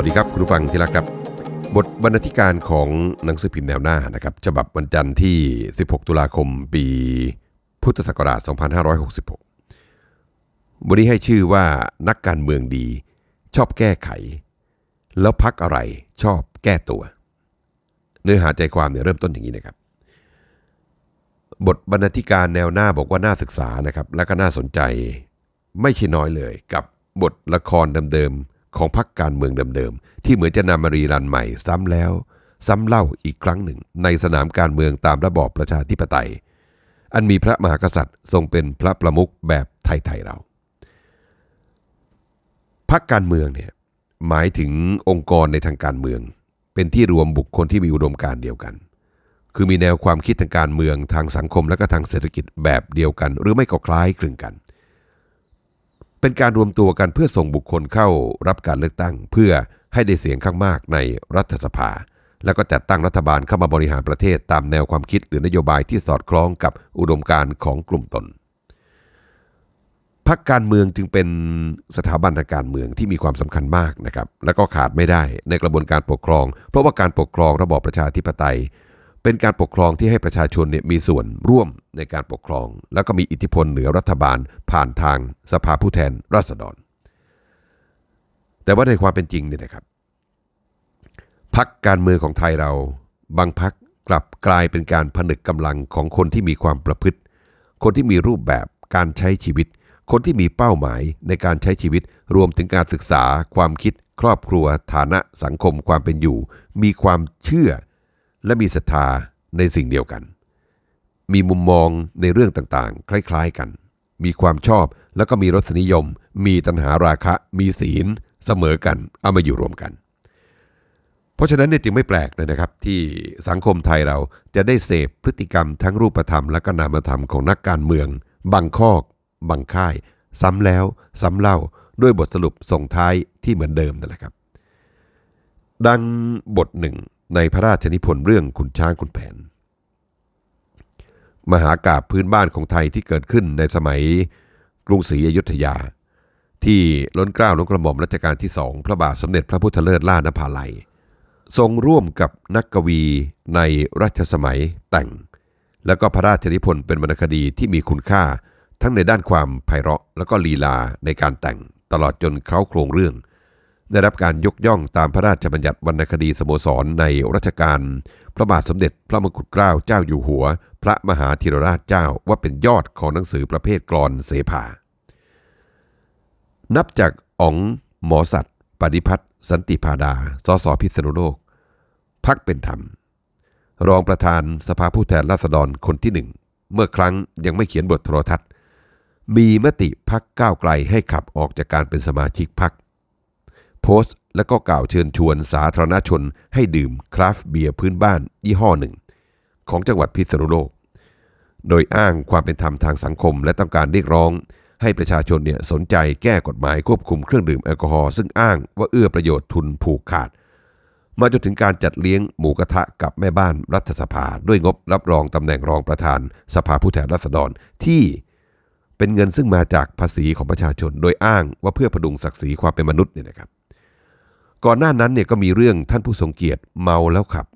วัสดีครับคุณผู้ฟังที่รักครับ บทบรรณาธิการของหนังสือพิมพ์แนวหน้านะครับฉบับวันจันทร์ที่ 16 ตุลาคมปีพุทธศักราช 2566 วันนี้ให้ชื่อว่านักการเมืองดีชอบแก้ไข แล้วพักอะไรชอบแก้ตัว เนื้อหาใจความเนี่ยเริ่มต้นอย่างนี้นะครับ บทบรรณาธิการแนวหน้าบอกว่าน่าศึกษานะครับ และก็น่าสนใจไม่ใช่น้อยเลยกับบทละครเดิมๆ ของพรรคการเมืองเดิมๆ ที่เหมือนจะนำมารีรันใหม่ซ้ำแล้ว ซ้ำเล่าอีกครั้งหนึ่ง ในสนามการเมืองตามระบอบประชาธิปไตย อันมีพระมหากษัตริย์ทรงเป็นพระประมุขแบบไทยๆเราพรรคการเมืองเนี่ยหมายถึงองค์กรในทางการเมือง เป็นที่รวมบุคคลที่มีอุดมการเดียวกัน คือมีแนวความคิดทางการเมืองทางสังคมและก็ทางเศรษฐกิจแบบเดียวกัน หรือไม่ก็คล้ายคลึงกัน เป็นการรวมตัวกันเพื่อส่งบุคคลเข้ารับการเลือกตั้ง เพื่อให้ได้เสียงข้างมากในรัฐสภา แล้วก็จัดตั้งรัฐบาลเข้ามาบริหารประเทศตามแนวความคิดหรือนโยบายที่สอดคล้องกับอุดมการณ์ของกลุ่มตนพรรคการเมืองจึงเป็นสถาบันทางการเมืองที่มีความสำคัญมากนะครับ และก็ขาดไม่ได้ในกระบวนการปกครอง เพราะว่าการปกครองระบอบประชาธิปไตย เป็นการปกครองที่ให้ประชาชนเนี่ยมีส่วนร่วมในการปกครอง แล้วก็มีอิทธิพลเหนือรัฐบาล ผ่านทางสภาผู้แทนราษฎร แต่ว่าในความเป็นจริงเนี่ยนะครับพักการเมืองของไทยเรา บางพักกลับกลายเป็นการผนึกกำลังของคนที่มีความประพฤติ คนที่มีรูปแบบการใช้ชีวิต คนที่มีเป้าหมายในการใช้ชีวิต รวมถึงการศึกษา ความคิด ครอบครัว ฐานะสังคมความเป็นอยู่ มีความเชื่อ และมีศรัทธาในสิ่งเดียวกัน มีมุมมองในเรื่องต่างๆ คล้ายๆกัน มีความชอบแล้วก็มีรสนิยม มีตัณหาราคะ มีศีลเสมอกัน เอามาอยู่รวมกัน เพราะฉะนั้นเนี่ยจึงไม่แปลกเลยนะครับ ที่สังคมไทยเราจะได้เสพพฤติกรรมทั้งรูปธรรมและก็นามธรรมของนักการเมือง บางคอกบางค่าย ซ้ำแล้วซ้ำเล่าด้วยบทสรุปส่งท้ายที่เหมือนเดิมนั่นแหละครับ ดังบทหนึ่ง ในพระราชนิพนธ์เรื่องขุนช้างขุนแผน มหากาบพื้นบ้านของไทยที่เกิดขึ้นในสมัยกรุงศรีอยุธยา ที่ล้นเกล้าล้นกระหม่อมรัชกาลที่สองพระบาทสมเด็จพระพุทธเลิศล่านภาลัย ทรงร่วมกับนักกวีในรัชสมัยแต่ง แล้วก็พระราชนิพนธ์เป็นวรรณคดีที่มีคุณค่าทั้งในด้านความไพเราะแล้วก็ลีลาในการแต่งตลอดจนเขาโครงเรื่อง ได้รับการยกย่องตามพระราชบัญญัติวรรณคดีสโมสรในรัชกาลพระบาทสมเด็จพระมงกุฎเกล้าเจ้าอยู่หัว พระมหาธีรราชเจ้าว่าเป็นยอดของหนังสือประเภทกลอนเสภา นับจากอ๋องหมอสัตว์ปฏิพัฒน์สันติพาดา สสพิษณุโลก พักเป็นธรรม รองประธานสภาผู้แทนราษฎรคนที่หนึ่ง เมื่อครั้งยังไม่เขียนบทโทรทัศน์ มีมติพักก้าวไกลให้ขับออกจากการเป็นสมาชิกพัก โพสต์ และก็กล่าวเชิญชวนสาธารณชนให้ดื่มคราฟต์เบียร์พื้นบ้านยี่ห้อหนึ่ง ของจังหวัดพิษณุโลก โดยอ้างความเป็นธรรมทางสังคมและต้องการเรียกร้อง ให้ประชาชนเนี่ยสนใจแก้กฎหมายควบคุมเครื่องดื่มแอลกอฮอล์ซึ่งอ้างว่าเอื้อประโยชน์ทุนผูกขาด มาจนถึงการจัดเลี้ยงหมูกระทะกับแม่บ้านรัฐสภา ด้วยงบรับรองตำแหน่งรองประธาน สภาผู้แทนราษฎรที่เป็นเงินซึ่งมาจากภาษีของประชาชน โดยอ้างว่าเพื่อพดุงศักดิ์ศรีความเป็นมนุษย์เนี่ยนะครับ ก่อนหน้านั้นเนี่ยก็มีเรื่องท่านผู้ทรงเกียรติเมาแล้วขับ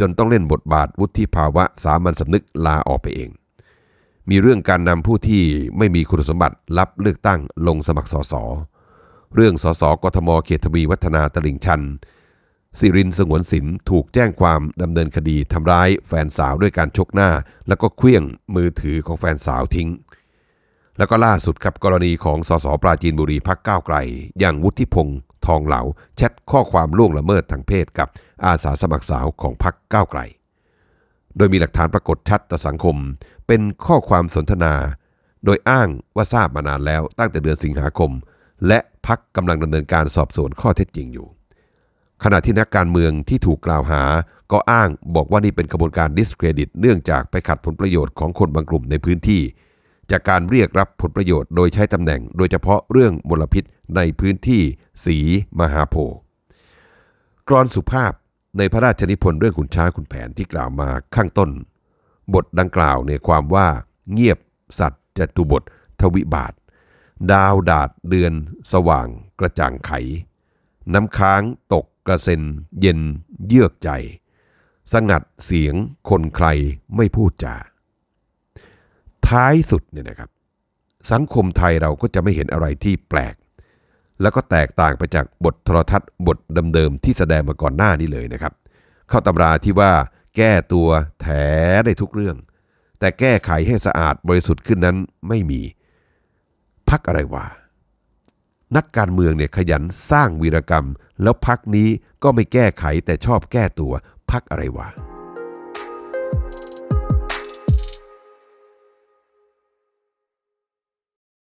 จนต้องเล่นบทบาทวุฒิภาวะสามัญสำนึกลาออกไปเอง มีเรื่องการนำผู้ที่ไม่มีคุณสมบัติรับเลือกตั้งลงสมัครสส เรื่องสสกทมเขตทวีวัฒนาตลิ่งชันสิรินสงวนสินถูกแจ้งความดำเนินคดีทำร้ายแฟนสาวด้วยการชกหน้า แล้วก็เคลี้ยงมือถือของแฟนสาวทิ้ง แล้วก็ล่าสุดครับกรณีของสสปราจีนบุรีพักก้าวไกล อย่างวุฒิพงษ์ ทองเหลาแชทข้อความล่วงละเมิดทางเพศกับอาสาสมัครสาวของพักก้าวไกล โดยมีหลักฐานปรากฏชัดต่อสังคม เป็นข้อความสนทนา โดยอ้างว่าทราบมานานแล้วตั้งแต่เดือนสิงหาคม และพักกำลังดำเนินการสอบสวนข้อเท็จจริงอยู่ ขณะที่นักการเมืองที่ถูกกล่าวหา ก็อ้างบอกว่านี่เป็นกระบวนการดิสเครดิต เนื่องจากไปขัดผลประโยชน์ของคนบางกลุ่มในพื้นที่ จากการเรียกรับผลประโยชน์โดยใช้ตำแหน่ง โดยเฉพาะเรื่องมลพิษ ในพื้นที่สีมหาโพธิ์กรอนสุภาพในพระราชนิพนธ์เรื่องขุนช้างขุนแผนที่กล่าวมาข้างต้น บทดังกล่าวในความว่าเงียบสัตว์จตุบท ทวิบาท ดาวดาดเดือน สว่าง กระจ่างไข น้ำค้างตกกระเซ็น เย็น เยือกใจ สงัดเสียงคนใครไม่พูดจาท้ายสุดเนี่ยนะครับ สังคมไทยเราก็จะไม่เห็นอะไรที่แปลก แล้วก็แตกต่างไปจากบทโทรทัศน์บทเดิมๆที่แสดงมาก่อนหน้านี้เลยนะครับ เข้าตำราที่ว่าแก้ตัวแถได้ทุกเรื่อง แต่แก้ไขให้สะอาดบริสุทธิ์ขึ้นนั้นไม่มี พักอะไรวะนักการเมืองเนี่ยขยันสร้างวีรกรรม แล้วพักนี้ก็ไม่แก้ไขแต่ชอบแก้ตัวพักอะไรวะ